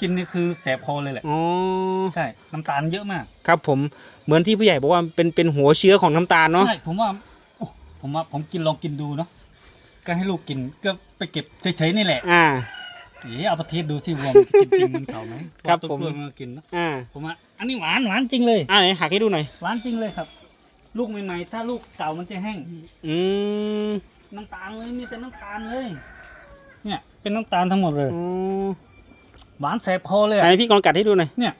กินนี่คือแสบคอเลยแหละ อ๋อ ใช่ น้ำตาลเยอะมาก ครับผม เหมือนที่ผู้ใหญ่บอกว่าเป็นเป็นหัวเชื้อของน้ำตาลเนาะ ใช่ ผมว่าโอ้ผมว่าผมกินลองกินดูเนาะ ก็ให้ลูกกิน ก็ไปเก็บเฉยๆนี่แหละ อ่า เอ๋เอาประเทศดูสิวัวมันจะกินจริงเหมันเขาไหมครับตัวผมกล้วยมันก็กินเนอะอ่า ผมว่าอันนี้หวานหวานจริงเลย อ่าไหนหักให้ดูหน่อย หวานจริงเลยครับ ลูกใหม่ๆ ถ้าลูกเก่ามันจะแห้ง อืมน้ำตาลเลยมีแต่น้ำตาลเลย เนี่ย เป็นน้ำตาลทั้งหมดเลย อ๋อ หวานแสบคอเลยไหนอะพี่กรณ์กัดให้ดูหน่อยเนี่ย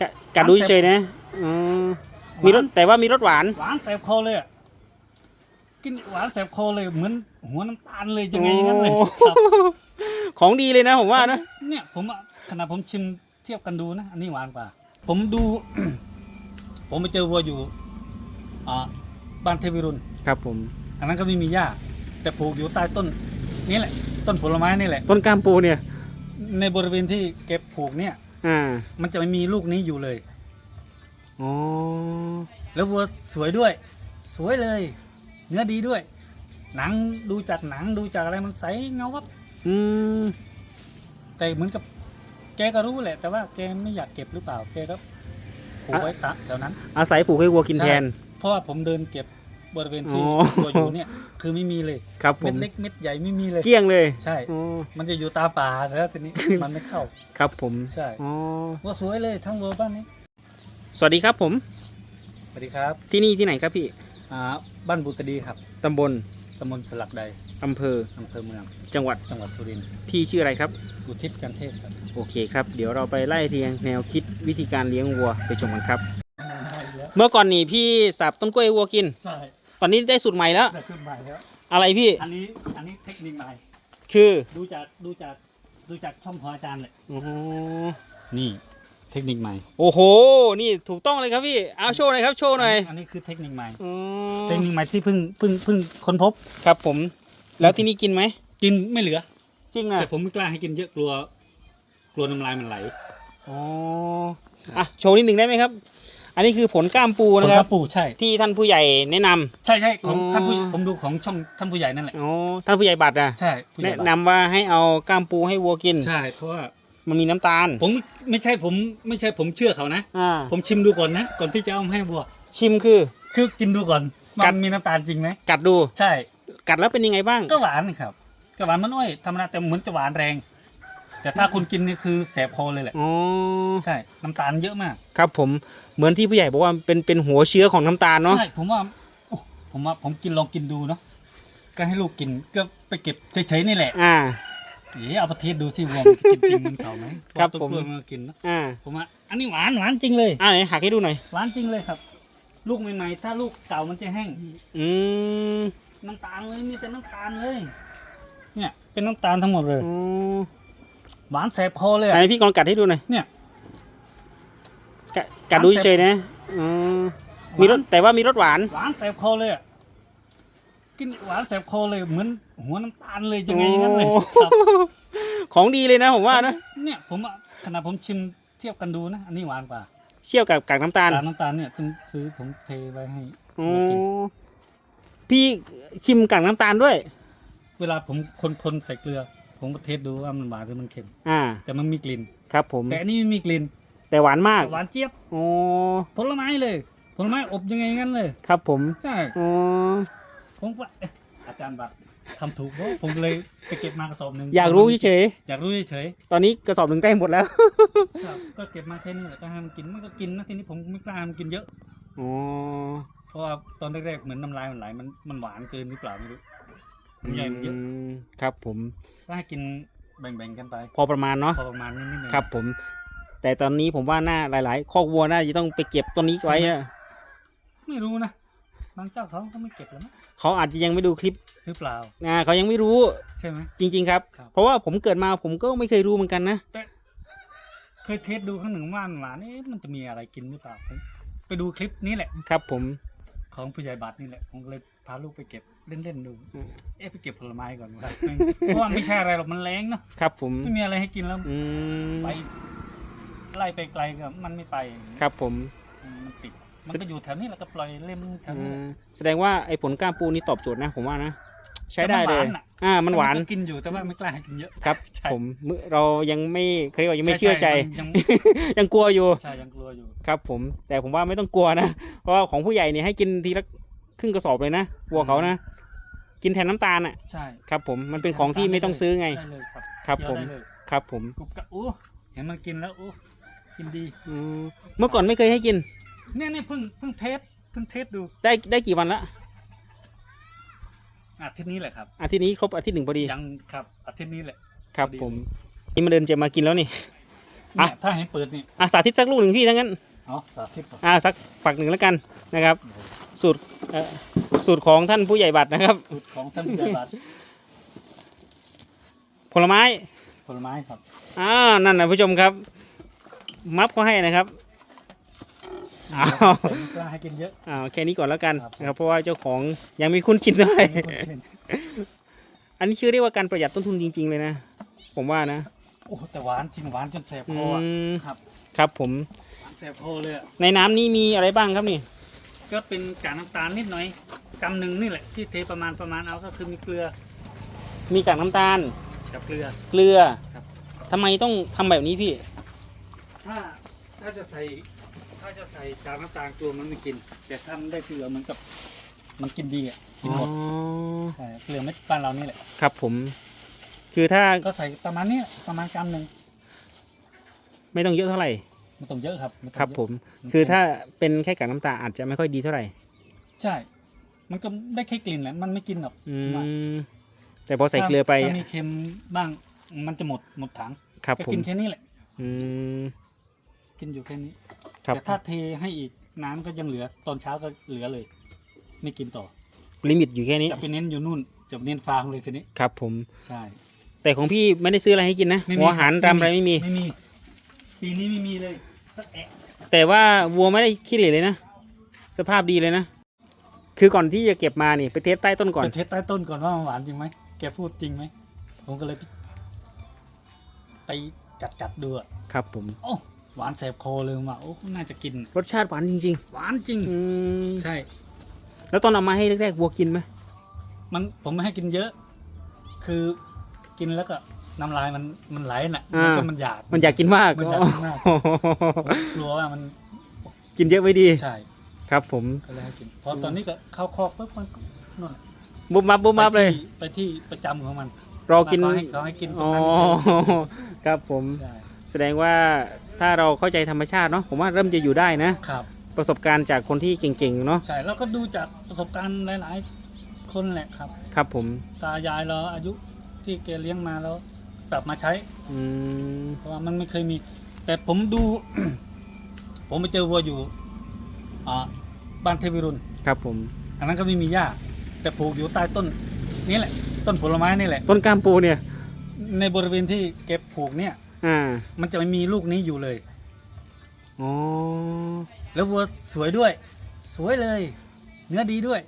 กัดกัดดูเฉยๆนะอ๋อมีรสแต่ว่ามีรสหวาน หวานแสบคอเลยอะกินหวานแสบคอเลยเหมือนหัวน้ำตาลเลยยังไงอย่างนั้นเลยโอ้ครับของดีเลยนะผมว่านะ เนี่ยผมอะขนาดผมชิมเทียบกันดูนะ อันนี้หวานกว่า ผมดู ผมไปเจอวัวอยู่อ่าบ้านเทวิรุณครับผม อันนั้นก็ไม่มีหญ้าแต่ปลูกอยู่ใต้ต้น นี่แหละ ต้นผลไม้นี่แหละ ต้นกล้ามปูเนี่ย ในบริเวณที่เก็บปลูกเนี่ย อ่ามันจะไม่มีลูกนี้อยู่เลย อ๋อแล้ววัวสวยด้วย สวยเลย เนื้อดีด้วย หนังดูจากหนังดูจากอะไรมันใสเงาวับอืมแต่เหมือนกับแกก็รู้แหละ แต่ว่าแกไม่อยากเก็บหรือเปล่าแกก็ปลูกไว้ตะแถวนั้นอาศัยปลูกให้วัวกินแทนเพราะว่าผมเดินเก็บ บริเวณที่อ๋อ ตัวอยู่เนี่ยคือไม่มีเลยครับผเม็มดเล็กเม็ดใหญ่ไม่มีเลย เกลี้ยงเลยใช่ อ๋อมันจะอยู่ตามป่าแล้วทีนี้มันไม่เข้า ครับผมใช่ อ๋อว่าสวยเลยทั้งวัวบ้านนี้สวัสดีครับผมสวัสดีครับที่นี่ที่ไหนครับพี่อ่าบ้านบุตรดีครับตำบลตำบลสลักใดอำเภออำเภอเมืองจังหวัดจังหวัดสุรินทร์พี่ชื่ออะไรครับ อุทิศจันเทพครับโอเคครับ เดี๋ยวเราไปไล่เรียงแนวคิดวิธีการเลี้ยงวัวไปชมกันครับ เมื่อก่อนนี่พี่สับต้นกล้วยให้วัวกิน ใช่ ตอนนี้ได้สูตรใหม่แล้ว แต่ซื้อใหม่แล้ว อะไรพี่ อันนี้อันนี้เทคนิคใหม่ คือดูจากดูจากดูจากช่องของอาจารย์เลยอ๋อนี่เทคนิคใหม่โอ้โห นี่ถูกต้องเลยครับพี่ เอาโชว์หน่อยครับ โชว์หน่อยอันนี้คือเทคนิคใหม่ อ๋อเทคนิคใหม่ที่เพิ่งเพิ่งเพิ่งค้นพบ ครับผม แล้วที่นี่กินไหม กินไม่เหลือ จริงอะ แต่ผมไม่กล้าให้กินเยอะกลัว กลัวน้ำลายมันไหล อ๋อ อะ โชว์นิดหนึ่งได้ไหมครับ อันนี้คือผลกล้ามปูนะคครัรับบปู่ใช่ที่ท่านผู้ใหญ่แนะนำ ใช่ใช่ของอ๋อ ท่านผู้ผมดูของช่องท่านผู้ใหญ่นั่นแหละอ๋อท่านผู้ใหญ่บัตรอะใช่ผู้ใหญ่แนะบ้านนำว่าให้เอากล้ามปูให้วัวกิน ใช่เพราะว่ามันมีน้ำตาลผมไม่ใช่ผมไม่ใช่ผมเชื่อเขานะ อ่าผมชิมดูก่อนนะก่อนที่จะเอามาให้วัว ชิมคือ คือกินดูก่อนกัมัด นมีน้ำตาลจริงไหมกัดดู ใช่ กัดแล้วเป็นยังไงบ้าง ก็หวานนี่ครับก็หวานมันอ้อยธรรมดาแต่เหมือนจะหวานแรง แต่ถ้าคุณกินนี่คือแสบคอเลยแหละอ๋อใช่น้ำตาลเยอะมากครับผมเหมือนที่ผู้ใหญ่บอกว่าเป็นเป็นหัวเชื้อของน้ำตาลเนาะใช่ผมว่าโอ้ผมว่าผมกินลองกินดูเนาะก็ให้ลูกกินก็ไปเก็บเฉยๆนี่แหละอ่า เอ๋เอาประเทศดูสิวัวมันจะกินจริงเหมันเขาไหมครับตัวผมกล้วยมันก็กินเนอะอ่าผมว่าอันนี้หวานหวานจริงเลย อ่าไหนหักให้ดูหน่อย หวานจริงเลยครับ ลูกใหม่ๆ ถ้าลูกเก่ามันจะแห้ง อืมน้ำตาลเลยมีแต่น้ำตาลเลย เนี่ย เป็นน้ำตาลทั้งหมดเลย อ๋อ หวานแสบคอเลยไหนอะพี่กรณ์กัดให้ดูหน่อยเนี่ยกัดกัดดูเฉยๆนะอ๋อมีรสแต่ว่ามีรสหวานหวานแสบคอเลยอะกินหวานแสบคอเลยเหมือนหัวน้ำตาลเลยยังไงอย่างนั้นเลยโอ้ครับของดีเลยนะผมว่านะเนี่ยผมอะขนาดผมชิมเทียบกันดูนะ อันนี้หวานกว่าเชี่ยวกับกากน้ำตาลตาลน้ำตาลเนี่ยถึงซื้อผมเทไว้ให้ อ๋อมากินพี่ชิมกากน้ำตาลด้วย เวลาผมคนๆใส่เกลือ ผมก็เทสดูว่ามันหวานหรือมันเค็ม อ่า แต่มันมีกลิ่น ครับผม แต่อันนี้ไม่มีกลิ่น แต่หวานมาก หวานเจี๊ยบอ๋อผลไม้เลย ผลไม้อบยังไงงั้นเลย ครับผม ใช่อ๋อ ผมว่าเอ๊ะอาจารย์บัตรทำถูกเพราะผมเลยไปเก็บมากระสอบหนึ่งอยากรู้เฉยอยากรู้เฉยๆตอนนี้กระสอบหนึ่งใกล้หมดแล้วๆครับก็เก็บมาแค่นี้แหละก็ให้มันกินมันก็กินนะทีนี้ผมไม่กล้าให้มันกินเยอะอ๋อเพราะว่าตอนแรกๆเหมือนน้ำลายมันไหลมันมันหวานเกินหรือเปล่าไม่รู้ มันใหญ่มันเยอะมครับผมก็ให้กินแบ่งๆกันไปพอประมาณเนาะพอประมาณนิดๆหน่อยๆ ครับผม แต่ตอนนี้ผมว่าหน้าหลาย ๆ คอกวัวน่าจะต้องไปเก็บต้นนี้ไว้อะไม่รู้นะบางเจ้าเขาก็ไม่เก็บแล้วนะเขาอาจจะยังไม่ดูคลิปหรือเปล่าอ่าเขายังไม่รู้ใช่ไหม จริง ๆ ครับ ครับ เพราะว่าผมเกิดมาผมก็ไม่เคยรู้เหมือนกันนะ เคยเทสดูครั้งหนึ่งว่าหวานเอ๊ะมันจะมีอะไรกินหรือเปล่าผมไปดูคลิปนี้แหละ ครับผม ของผู้ใหญ่บัตรนี่แหละผมก็เลย พาลูกไปเก็บเล่นๆดูอืมเอ๊ะไปเก็บผลไม้ก่อนครับเพราะว่าไม่ใช่อะไรหรอกมันแรงเนาะครับผมไม่มีอะไรให้กินแล้วอืมไปไล่ไปไกลก็มันไม่ไปครับผมมันติดมันก็อยู่แถวนี้แหละก็ปล่อยเล่นแถวอืนี้แหละมแสดงว่าไอ้ผลกล้ามปูนี่ตอบโจทย์นะผมว่านะใช้ได้เลยแต่มันหวานอะอ่า มันหวานก็กินอยู่แต่ว่าไม่กล้าให้กินเยอะ ครับใช่ผมมื้อเรายังไม่เคยว่ายังไม่เชื่อใจมันยังยังกลัวอยู่ ใช่ ยังกลัวอยู่ ครับผม แต่ผมว่าไม่ต้องกลัวนะ เพราะว่าของผู้ใหญ่เนี่ยให้กินทีละ ครึ่งกระสอบเลยนะวัวเขานะ กินแทนน้ำตาลอะใช่ครับผมมันเป็นของที่ไม่ต้องซื้อไงได้เลยครับครับเคี้ยวผมได้เลยครับผมกรุบกรับอู้เห็นมันกินแล้วอู้กินดีอืมเมื่อก่อนไม่เคยให้กิน เนี่ยเนี่ยเพิ่งเพิ่งเทสเพิ่งเทสดูได้ได้กี่วันละอาทิตย์นี้แหละครับอาทิตย์นี้ครบอาทิตย์หนึ่งพอดียังครับอาทิตย์นี้แหละ ครับพอดี ผมนี่มาเดินจะมากินแล้วนี่ อะ เนี่ยถ้าให้เปิดนี่อะสาธิตสักลูกหนึ่งพี่ทั้งนั้นอ๋อสาธิตก่อนอ่าสักฝักหนึ่งแล้วกันนะครับ สูตรเอ่อสูตรของท่านผู้ใหญ่บัตรนะครับ สูตรของท่านผู้ใหญ่บัตรผลไม้ผลไม้ครับอ่านั่นนะผู้ชมครับ มัฟเขาให้นะครับอ้าวแต่ไม่กล้าให้กินเยอะ อ้าวแค่นี้ก่อนแล้วกันครับ นะครับ เพราะว่าเจ้าของยังไม่คุ้นชินเท่าไหร่ไม่ควรเช่นอันนี้ชื่อเรียกว่าการประหยัดต้นทุนจริง ๆ เลยนะ ผมว่านะโอ้แต่หวานจริงหวานจนแสบอืคออะมครับครับผม หวานแสบคอเลยอะในน้ำนี้มีอะไรบ้างครับนี่ ก็เป็นกากน้ำตาลนิดหน่อยกำหนึ่งนี่แหละที่เทประมาณประมาณเอาก็คือมีเกลือมีกากน้ำตาล กับเกลือ เกลือครับ ทำไมต้องทำแบบนี้พี่ ถ้าถ้าจะใส่ถ้าจะใส่กากน้ำตาลตัวมันไม่กิน แต่ถ้ามันได้เกลือมันกับ มันกินดีอะกินหมดอ๋อ ใช่เกลือเม็ดบ้านเรานี่แหละครับผม คือถ้าก็ใส่ประมาณเนี้ยประมาณกำหนึ่งไม่ต้องเยอะเท่าไหร่ ไม่ต้องเยอะครับไต้องครับเยอะผม คือถ้าเป็นแค่กากน้ำตาลอาจจะไม่ค่อยดีเท่าไหร่ใช่ มันก็ได้แค่กลิ่นแหละมันไม่กินหรอกอืว่ามแต่พอใส่เกลือไปถ้ามีเค็มบ้างมันจะหมดหมดถังครับก็ผมกินแค่นี้แหละ อืมกินอยู่แค่นี้ครับแต่ถ้าเทให้อีกน้ำก็ยังเหลือตอนเช้าก็เหลือเลย ไม่กินต่อ ลิมิตอยู่แค่นี้จะไปเน้นอยู่นู่นจะไปเน้นฟางเลยทีนี้ครับผม ใช่ แต่ของพี่ไม่ได้ซื้ออะไรให้กินนะหัวอาหารรำอะไรไม่มี ไม่มี ปีนี้ไม่มีเลยสัก แอะแต่ว่าวัวไม่ได้ขี้เหร่เลยนะ สภาพดีเลยนะ คือก่อนที่จะเก็บมานี่ไปเทสใต้ต้นก่อน ไปเทสใต้ต้นก่อนว่ามันหวานจริงไหมแกพูดจริงไหม ผมก็เลย ไปไปกัดกัดๆดูอะครับผม โอ้หวานแสบคอเลยว่ะโอ้น่าจะกิน รสชาติหวานจริง หวานจริง ๆ อืมใช่ แล้วตอนเอามาให้แรกๆวัวกินไหมมันผมไม่ให้กินเยอะ คือกินแล้วก็ น้ำลายมันมันไหลน่ะมันก็มันหยาดมันอยากกินมากมันอยากกินมากผมกลัวว่ามันกินเยอะไม่ดีใช่ครับผมก็เลยให้กินพอตอนนี้ก็เข้าคอกปุ๊บมันก็นู่นบุบมับบุบมับเลย ไปที่ไปที่ประจำของมันรอกินเขาให้เขาให้กินตรอ๋งอนั้นครับผมใช่แสดงว่าถ้าเราเข้าใจธรรมชาติเนาะผมว่าเริ่มจะอยู่ได้นะครับประสบการณ์จากคนที่เก่งๆเนาะใช่แล้วก็ดูจากประสบการณ์หลาย ๆ คนแหละครับ ครับผมตายายเราอายุที่แกเลี้ยงมาแล้ว กลับมาใช้ อืมเพราะว่ามันไม่เคยมี แต่ผมดู ผมไปเจอวัวอยู่อ่าบ้านเทวิรุณครับผม อันนั้นก็ไม่มีหญ้าแต่ปลูกอยู่ใต้ต้น นี่แหละ ต้นผลไม้นี่แหละ ต้นกล้ามปูเนี่ย ในบริเวณที่เก็บปลูกเนี่ย อ่ามันจะไม่มีลูกนี้อยู่เลย อ๋อแล้ววัวสวยด้วย สวยเลย เนื้อดีด้วย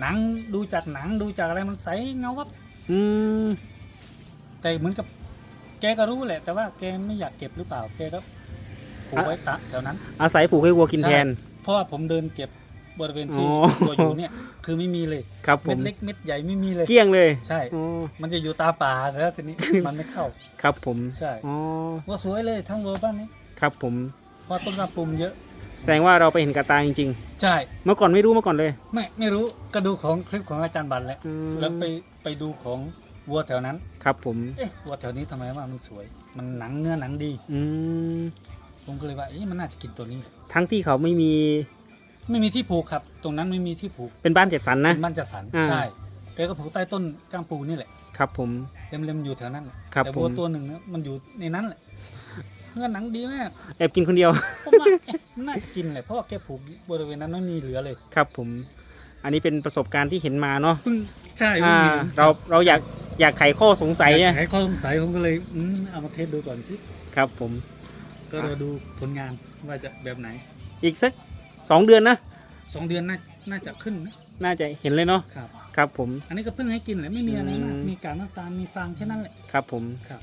หนังดูจากหนังดูจากอะไรมันใสเงาวับ อืม แต่เหมือนกับแกก็รู้แหละ แต่ว่าแกไม่อยากเก็บหรือเปล่า แกก็ปลูกไว้ตะแถวนั้น อาศัยปลูกให้วัวกินแทน เพราะว่าผมเดินเก็บบริเวณที่อ๋อ ตัวอยู่เนี่ย คือไม่มีเลย ครับผเม็มดเล็กเม็ดใหญ่ไม่มีเลย เกลี้ยงเลยใช่ อ๋อมันจะอยู่ตามป่าแล้วทีนี้ มันไม่เข้า ครับผมใช่อ๋อวัวสวยเลยทั้งวัวบ้านนี้ครับผม เพราะต้นกระปุ่มเยอะ แสดงว่าเราไปเห็นกระตาจริงใช่ ๆ เมื่อก่อนไม่รู้มาก่อนเลยไม่ไม่รู้ก็ดูของคลิปของอาจารย์บันแหละอืมแล้วไปไปดูของ วัวแถวนั้น ครับผม เอ๊ะวัวแถวนี้ทำไมว่ามันสวย มันหนังเนื้อหนังดี อืม ผมก็เลยว่า เอ๊ะมันน่าจะกินตัวนี้ ทั้งที่เขาไม่มีไม่มีที่ผูกครับ ตรงนั้นไม่มีที่ผูกเป็นบ้านเจ็ดสันนะ เป็นบ้านจัดสรร อ่า ใช่ แกก็ผูกใต้ต้นก้ามปูนี่แหละ ครับผม เล็มๆอยู่แถวนั้นแหละครับแต่วัวผม ตัวหนึ่งเนี่ยมันอยู่ในนั้นแหละ เนื้อหนังดีมาก แอบกินคนเดียว ผมว่าเอ๊ะมันน่าจะกินเลยเพราะว่าแกผูกบริเวณนั้นไม่มีเหลือเลย ครับผม อันนี้เป็นประสบการณ์ที่เห็นมาเนาะเพิ่งใช่อ่าเพิ่งห็นเราเราอยาก อยากไขข้อสงสัยอยาเนี่กยไขข้อสงสัยผมก็เลยอืมเอามาเทสดูก่อนสิครับผม ก็รอดูผลงานว่าจะแบบไหน อีกสักสองเดือนนะสองเดือนน่าน่าจะขึ้นนะน่าจะเห็นเลยเนาะครับ ครับผม อันนี้ก็เพิ่งให้กินแหละไม่มีอะไรมากอืมมีกากน้ำตาลมีฟางแค่นั้นแหละครับผมครับ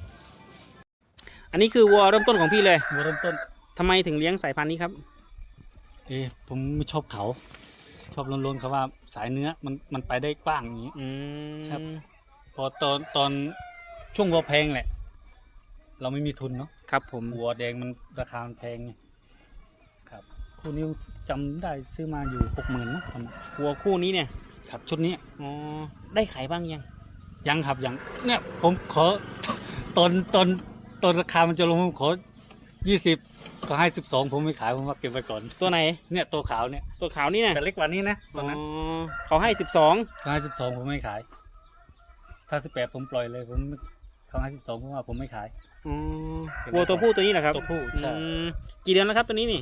อันนี้คือวัวเริ่มต้นของพี่เลยวัวเริ่มต้นทำไมถึงเลี้ยงสายพันธุ์นี้ครับ เอะผมไม่ชอบเขา ชอบล้นๆเขาว่าสายเนื้อมันมันไปได้กว้างอย่างนี้ อืมครับ พอตอนตอนช่วงวัวแพงแหละ เราไม่มีทุนเนาะครับ ผมวัวแดงมันราคามันแพงไงครับคู่นี้จำได้ซื้อมาอยู่หกหมื่นนะตอนนั้นวัวคู่นี้เนี่ยครับชุดนี้อ๋อได้ขายบ้างยังยังครับยังเนี่ยผมขอตอนตอนตอนราคามันจะลงผมขอยี่สิบก็ให้สิบสองผมไม่ขายผมว่าเก็บไว้ก่อน ตัวไหนเนี่ยตัวขาวเนี่ยตัวขาวนี่นะแต่เล็กกว่านี้นะตอ๋อนนั้นอเขาให้สิบสองเขาให้สิบสองผมไม่ขาย ถ้าสิบแปดผมปล่อยเลยผมเขาให้สิบสองผมว่าผมไม่ขายวัวตัวผู้ตัวนี้แหละครับตัวผู้ใช่ อืมกี่เดือนแล้วครับตัวนี้นี่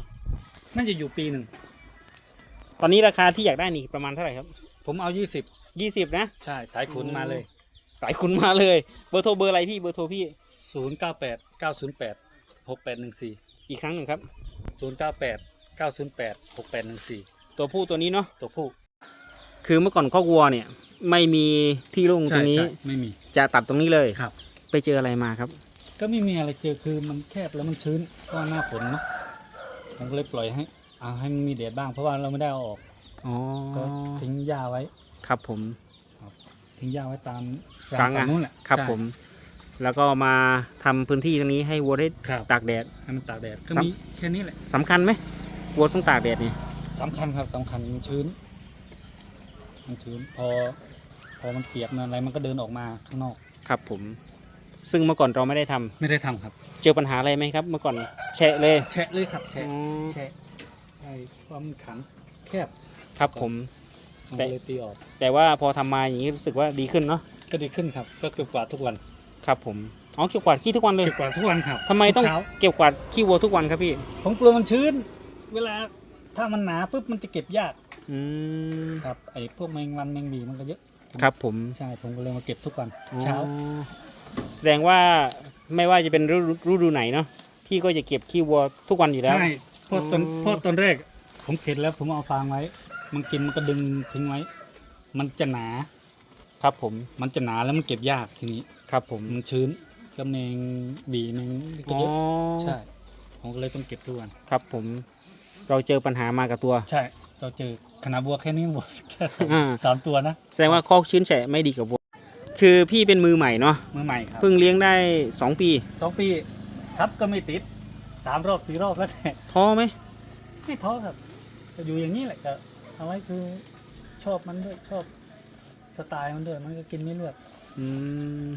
น่าจะอยู่ปีหนึ่ง ตอนนี้ราคาที่อยากได้นี่ประมาณเท่าไหร่ครับผมเอายี่สิบยี่สิบนะ ใช่สายขุนมาเลยสายคุณมาเลย เบอร์โทรเบอร์อะไรพี่เบอร์โทรพี่ศูนย์เก้าแปดเก้าศูนย์แปดหกแปดหนึ่งสี่อีกครั้งหนึ่งครับ ศูนย์เก้าแปดเก้าศูนย์แปดหกแปดหนึ่งสี่ตัวผู้ตัวนี้เนาะตัวผู้ คือเมื่อก่อนคอกวัวเนี่ย ไม่มีที่โล่งตรงนี้ ใช่ใช่ไม่มี จะตัดตรงนี้เลย ครับ ไปเจออะไรมาครับ ก็ไม่มีอะไรเจอคือมันแคบแล้วมันชื้นก็หน้าฝนเนาะผมก็เลยปล่อยให้เอาให้มันมีแดดบ้างเพราะว่าเราไม่ได้เอาออกอ๋อ ก็ทิ้งหญ้าไว้ ครับผม ทิ้งหญ้าไว้ตามกลางฝั่อะ นู้นแหละครับใช่ผม แล้วก็มาทำพื้นที่ตรงนี้ให้วัวได้ครับตากแดด ให้มันตากแดดก็ซ้ำ มีแค่นี้แหละสำคัญไหมวัวต้องตากแดดนี่ สำคัญครับสำคัญมันชื้น มันชื้นพอ พอมันเปียกมันอะไรมันก็เดินออกมาข้างนอก ครับผม ซึ่งเมื่อก่อนเราไม่ได้ทำไม่ได้ทำครับ เจอปัญหาอะไรไหมครับ เมื่อก่อนแฉะเลยแฉะเลยครับแฉะอ๋อแฉะใช่ความนขังแคบครับผม มันแต่ก็เลยตีออก แต่ว่าพอทำมาอย่างนี้รู้สึกว่าดีขึ้นเนาะก็ดีขึ้นครับ ก็เก็บกวาดทุกวันครับผมอ๋อเก็บกวาดขี้ทุกวันเลยเก็บกวาดทุกวันครับทำไมต้องทุกเช้าเก็บกวาดขี้วัวทุกวันครับพี่ผมกลัวมันชื้น เวลาถ้ามันหนาปุ๊บมันจะเก็บยาก อืมครับไอ้พวกแมงวันแมงบีมันก็เยอะครับผมใช่ผมก็เลยมาเก็บทุกวันอ๋อเช้าแสดงว่าไม่ว่าจะเป็นฤดูฤดูไหนเนาะพี่ก็จะเก็บขี้วัวทุกวันอยู่แล้ว ใช่เพราะตอนอ๋อ เพราะตอนแรก ผมเข็ดแล้วผมเอาฟางไว้ มันกินมันก็ดึงทิ้งไว้ มันจะหนา ครับผมมันจะหนาแล้วมันเก็บยากทีนี้ ครับผมมันชื้นก็แมงบีแมงก็อ๋อเยอะใช่ ผมก็เลยต้องเก็บทุกวัน ครับผม เราเจอปัญหามากับตัว ใช่ เราเจอ ขนาดบัวแค่นี้บัวแค่สองอ่า สามตัวนะแสดงว่าคอกชื้นแฉะไม่ดีกับวัว คือพี่เป็นมือใหม่เนาะ มือใหม่ครับเพิ่งเลี้ยงได้สองปี สองปีครับก็ไม่ติดสามรอบสี่รอบแล้วแต่ท้อไหม ไม่ท้อครับก็อยู่อย่างนี้แหละก็เอาไว้คือชอบมันด้วยชอบสไตล์มันด้วยมันก็กินไม่เลือก อืม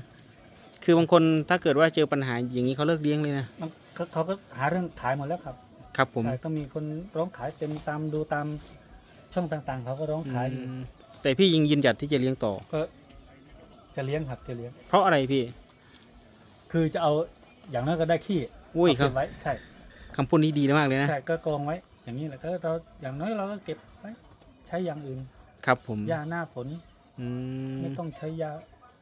คือบางคนถ้าเกิดว่าเจอปัญหาอย่างนี้เขาเลิกเลี้ยงเลยนะ มันเขาเขาก็หาเรื่องขายหมดแล้วครับครับผม ใช่ก็มีคนร้องขายเต็มตามดูตาม ช่องต่างๆ เขาก็ร้องขายอยู่อืมแต่พี่ยิงยืนหยัดที่จะเลี้ยงต่อ ก็จะเลี้ยงครับจะเลี้ยง เพราะอะไรพี่ คือจะเอาอย่างนั้นก็ได้ขี้อุ้ยเอาครัเก็บบไว้ใช่คำพูดนี้ดีมากเลยนะใช่ก็กองไว้ อย่างนี้แหละก็เราอย่างน้อยเราก็เก็บไว้ใช้อย่างอื่น ครับผมยาหน้าฝนอืมไม่ต้องใช้ยา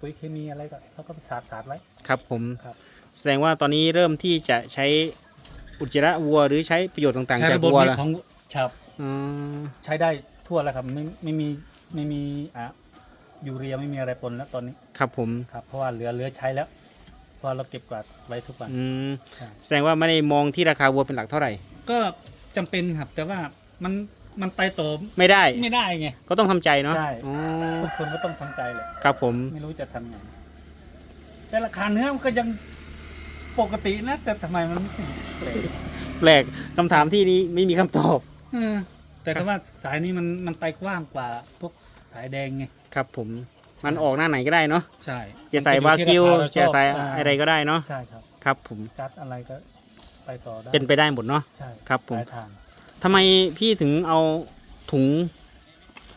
ปุ๋ยเคมีอะไรก็เราก็ไปสาดสาดๆไว้ ครับผมครับแสดงว่าตอนนี้เริ่มที่จะใช้อุจจาระวัวหรือใช้ประโยชน์ต่างๆใช้จากระบบวัวนี้แล้วของชาว อืมใช้ได้ทั่วแล้วครับไม่ไม่มีไม่มีอะยูเรียไม่มีอะไรปนแล้วตอนนี้ครับผมครับเพราะว่าเหลือเหลือใช้แล้วเพราะเราเก็บกวาดไว้ทุกวันอืมใช่แสดงว่าไม่ได้มองที่ราคาวัวเป็นหลักเท่าไหร่ ก็จำเป็นครับ แต่ว่ามันมันไปต่อไม่ได้ไม่ได้ไง ก็ต้องทำใจเนาะใช่ อ๋อทุกคนก็ต้องทำใจเลยครับผมไม่รู้จะทำไงแต่ราคาเนื้อมันก็ยังปกตินะ แต่ทำไมมันแปลกแปลกคำถามที่นี้ไม่มีคำตอบ เออ แต่ก็ว่าสายนี้มันมันไปกว้างกว่าพวกสายแดงไง ครับผม มันออกหน้าไหนก็ได้เนาะ ใช่จะใส่มันวาอยู่กิที่วราคาเาชจะอบใส่าอะไรก็ได้เนาะ ใช่ครับ ครับผมจัดอะไรก็ไปต่อได้ เป็นไปได้หมดเนาะ ใช่ ครับผมหลายทางทำไมพี่ถึงเอาถุง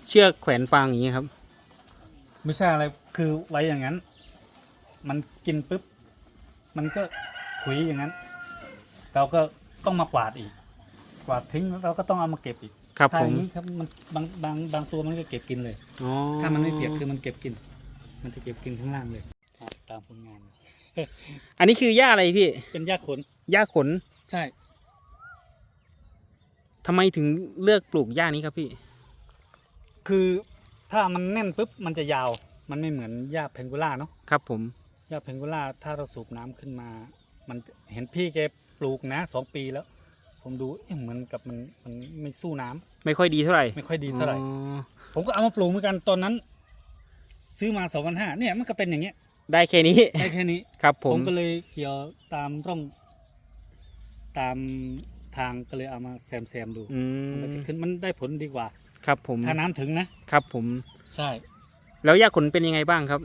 เชือกแขวนฟางอย่างนี้ครับ ไม่ใช่อะไร คือไว้อย่างนั้น มันกินปุ๊บ มันก็ขุยอย่างนั้น เราก็ต้องมากวาดอีก กวาดทิ้งเราก็ต้องเอามาเก็บอีกครับถ้าผอม ย่างนี้ครับมันบางบางบางตัวมันก็เก็บกินเลย อ๋อถ้ามันไม่เปียกคือมันเก็บกิน มันจะเก็บกินข้างล่างเลยครับตามผลงาน อันนี้คือหญ้าอะไรพี่เป็นหญ้าขน หญ้าขนใช่ ทำไมถึงเลือกปลูกหญ้านี้ครับพี่ คือถ้ามันแน่นปุ๊บมันจะยาว มันไม่เหมือนหญ้าเพนกูล่าเนาะ ครับผม หญ้าเพนกูล่าถ้าเราสูบน้ำขึ้นมา มันเห็นพี่แกปลูกนะสองปีแล้วพ ผมดูเอ๊ะเหมือนกับมันมันไม่สู้น้ำไม่ค่อยดีเท่าไหร่ไม่ค่อยดีเท่าไหร่อ๋อผมก็เอามาปลูกเหมือนกันตอนนั้น ซื้อมาสองพันห้าเนี่ยมันก็เป็นอย่างเงี้ยได้แค่นี้ ได้แค่นี้ ครับผผมมก็เลยเกี่ยวตามร่อง ตามทางก็เลยเอามาแซมแซมๆดูอืมันก็มจะขึ้นมันได้ผลดีกว่าครับผมถ้าน้ำถึงนะครับผม ใช่ แล้วหญ้าขนเป็นยังไงบ้างครับ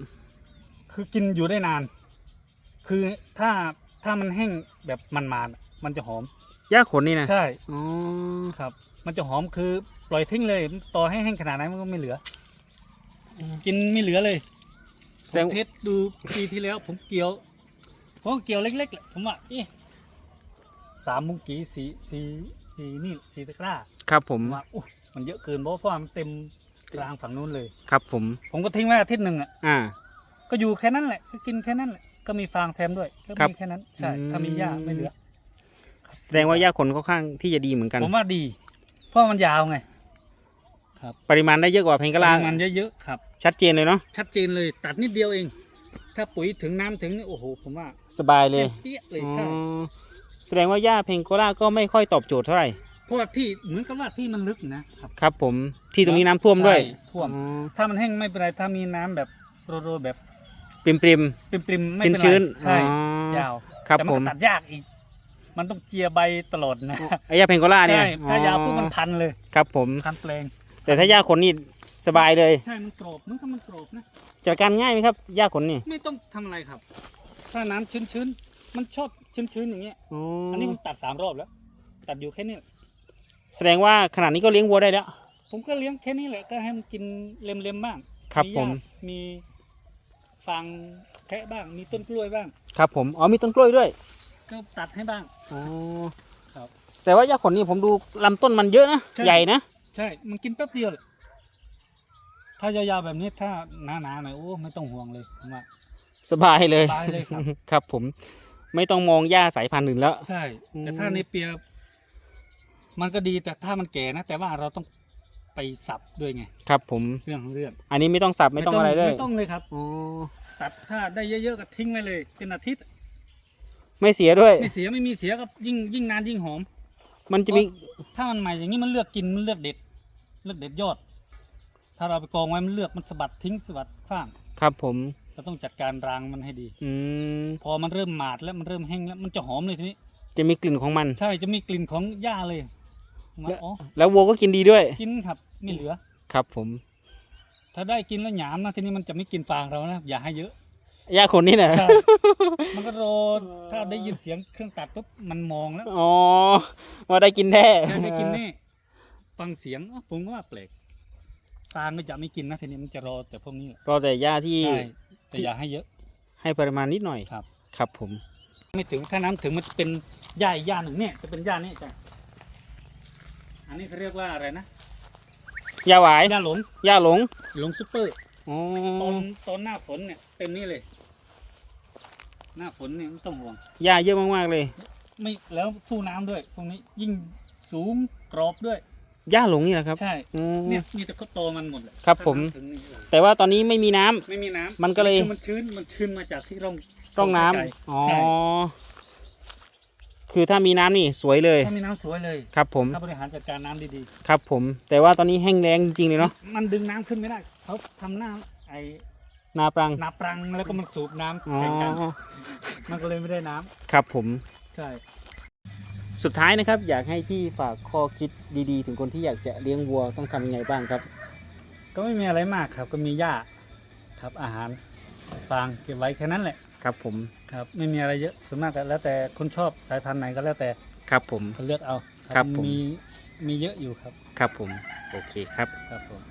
คือกินอยู่ได้นาน คือถ้าถ้ามันแห้งแบบมันมาดๆมันจะหอม หญ้าขนนี่นะใช่อ๋อครับ มันจะหอมคือปล่อยทิ้งเลยต่อให้แห้งขนาดไหนมันก็ไม่เหลืออกินไม่เหลือเลยแสผดงมเทสดูปีที่แล้ว ผมเกี่ยวผมก็เกี่ยวเล็กๆแหละผมว่าเอ๊ะสามมุงกีสีสีสีนี่สีตะกร้าครับผผมมว่าโอ้มันเยอะเกินเพราะเพราะว่ามันเต็มกลางฝั่งนู้นเลย ครับผม ผมก็ทิ้งไว้อาทิตย์หนึ่งอะอ่า ก็อยู่แค่นั้นแหละก็กินแค่นั้นแหละก็มีฟางแซมด้วยก็ครับมีแค่นั้นใช่อืมถ้ามีหญ้าไม่เหลือ แสดงว่าหญ้าขนค่อนข้างที่จะดีเหมือนกัน ผมว่าดี เพราะมันยาวไง ครับปริมาณได้เยอะกว่าเพงกะลามันเยอะๆครับ ชัดเจนเลยเนาะชัดเจนเลย ตัดนิดเดียวเอง ถ้าปุ๋ยถึงน้ำถึงนี่โอ้โห ผมว่าสบายเลยเปี้ยๆเลยใช่อ๋อแสดงว่าหญ้าเพงกะลาก็ไม่ค่อยตอบโจทย์เท่าไหร่เพราะว่าที่เหมือนกับว่าที่มันลึกนะครับครับ ผมที่ตรงนี้น้ำท่วมด้วยใช่ท่วม อ๋อถ้ามันแห้งไม่เป็นไร ถ้ามีน้ำแบบโรยๆแบบปริมปริมปริมๆไม่ชื้นเป็นไรชื้นๆใช่อ๋อยาวครับแต่ผมันมก็ตัดยากอีก มันต้องเจียใบตลอดนะไอ้หญ้าเพงกะลาเนี่ยใช่ถ้ายาวปุ๊บมันอ๋อพันเลยครับผม พันแปลงแต่ถ้าหญ้าขนนี่สบายเลยใช่มันกรอบมันก็มันกรอบนะจัดการง่ายไหมครับหญ้าขนนี่ไม่ต้องทำอะไรครับ ถ้าน้ำชื้นๆมันชอบชื้นๆอย่างเงี้ยอ๋ออันนี้ผมตัดสามรอบแล้ว ตัดอยู่แค่นี้แสดงว่าขนาดนี้ก็เลี้ยงวัวได้แล้ว ผมก็เลี้ยงแค่นี้แหละก็ให้มันกินเล็มๆบ้างครับหผญ้ามมีฟางแทะบ้างมีต้นกล้วยบ้าง ครับผมอ๋อมีต้นกล้วยด้วย ก็ตัดให้บ้าง อ๋อครับแต่ว่าหญ้าขนนี่ผมดูลำต้นมันเยอะนะ ใช่ ใหญ่นะ ใช่ มันกินแป๊บเดียวแหละถ้ายาวๆแบบนี้ถ้าหนาๆหน่อยโอ้ไม่ต้องห่วงเลยผมว่า สบายเลย สบายเลยครับ ครับผม ไม่ต้องมองหญ้าสายพันธุ์อื่นแล้ว ใช่แต่อืมถ้าในเปีย มันก็ดีแต่ถ้ามันแก่นะ แต่ว่าเราต้องไปสับด้วยไง ครับ ผม เรื่องของเรื่องอันนี้ไม่ต้องสับไม่ต้องอะไรด้วยไม่ต้องเลยครับ อ๋อ ตัดถ้าได้เยอะๆก็ทิ้งไว้เลย เป็นอาทิตย์ ไม่เสียด้วย ไม่เสียไม่มีเสียก็ยิ่งยิ่งนานยิ่งหอม มันจะมีถ้ามันใหม่อย่างนี้มันเลือกกินมันเลือกเด็ด เลือกเด็ดยอด ถ้าเราไปกองไว้มันเลือกมันสะบัดทิ้งสะบัดข้างครับผมเราต้องจัดการรางมันให้ดี อืมพอมันเริ่มหมาดแล้วมันเริ่มแห้งแล้วมันจะหอมเลยทีนี้ จะมีกลิ่นของมัน ใช่จะมีกลิ่นของหญ้าเลยมาและอ๋อแล้ววัวก็กินดีด้วย กินครับไม่เหลือ ครับผม ถ้าได้กินแล้วหยามนะทีนี้มันจะไม่กินฟางเรานะอย่าให้เยอะ หญ้าขนนี่นะใช่ มันก็โรนถ้าได้ยินเสียงเครื่องตัดปุ๊บมันมองแล้วอ๋อว่าได้กินแน่ใช่ได้กินแน่ฟังเสียงอ้าวผมก็ว่าแปลกฟางก็จะไม่กินนะทีนี้มันจะรอแต่พวกนี้แหละก็แต่หญ้าที่ใช่แต่อย่าให้เยอะ ให้ปริมาณนิดหน่อยครับ ครับผม ไม่ถึงถ้าน้ำถึงมันจะเป็นหญ้าอีกหญ้าหนึ่งเนี่ยจะเป็นหญ้านี่จ้ะอันนี้เขาเรียกว่าอะไรนะหญ้าหวายหญ้าหลงหญ้าหลงหลงซุปเปอร์ อ๋อตอนตอนหน้าฝนเนี่ยเต็มนี่เลย หน้าฝนเนี่ยไม่ต้องห่วง หญ้าเยอะมากๆเลย ไม่แล้วสู้น้ำด้วยตรงนี้ยิ่งสูงกรอบด้วย หญ้าหลงนี่แหละครับใช่ อืม เนี่ยมีแต่เขาโตมันหมดเลยครับผมถึงนี่เลยแต่ว่าตอนนี้ไม่มีน้ำ ไม่มีน้ำมันก็เลย คือมันชื้นมันชื้นมาจากที่ร่องร่องน้ำเข้าใจอ๋อ ใช่คือถ้ามีน้ำนี่สวยเลย ถ้ามีน้ำสวยเลย ครับผม ถ้าบริหารจัดการน้ำดีครับผม แต่ว่าตอนนี้แห้งแล้งจริงๆเลยเนาะ ๆ มันดึงน้ำขึ้นไม่ได้ เขาทำหน้าไอ้นาปรัง นาปรังแล้วก็มันสูบน้ำอ๋อ แข่งกันมันก็เลยไม่ได้น้ำครับผม ใช่ สุดท้ายนะครับ อยากให้พี่ฝากข้อคิดดีๆ ถึงคนที่อยากจะเลี้ยงวัวต้องทำยังไงบ้างครับ ก็ไม่มีอะไรมากครับ ก็มีหญ้าครับอาหารฟางเก็บไว้แค่นั้นแหละครับผม ครับ ไม่มีอะไรเยอะส่วนมากก็แล้วแต่คนชอบสายพันธุ์ไหนก็แล้วแต่ครับผม เขาเลือกเอาครับผม มีมีเยอะอยู่ครับ ครับผม โอเคครับ ครับผม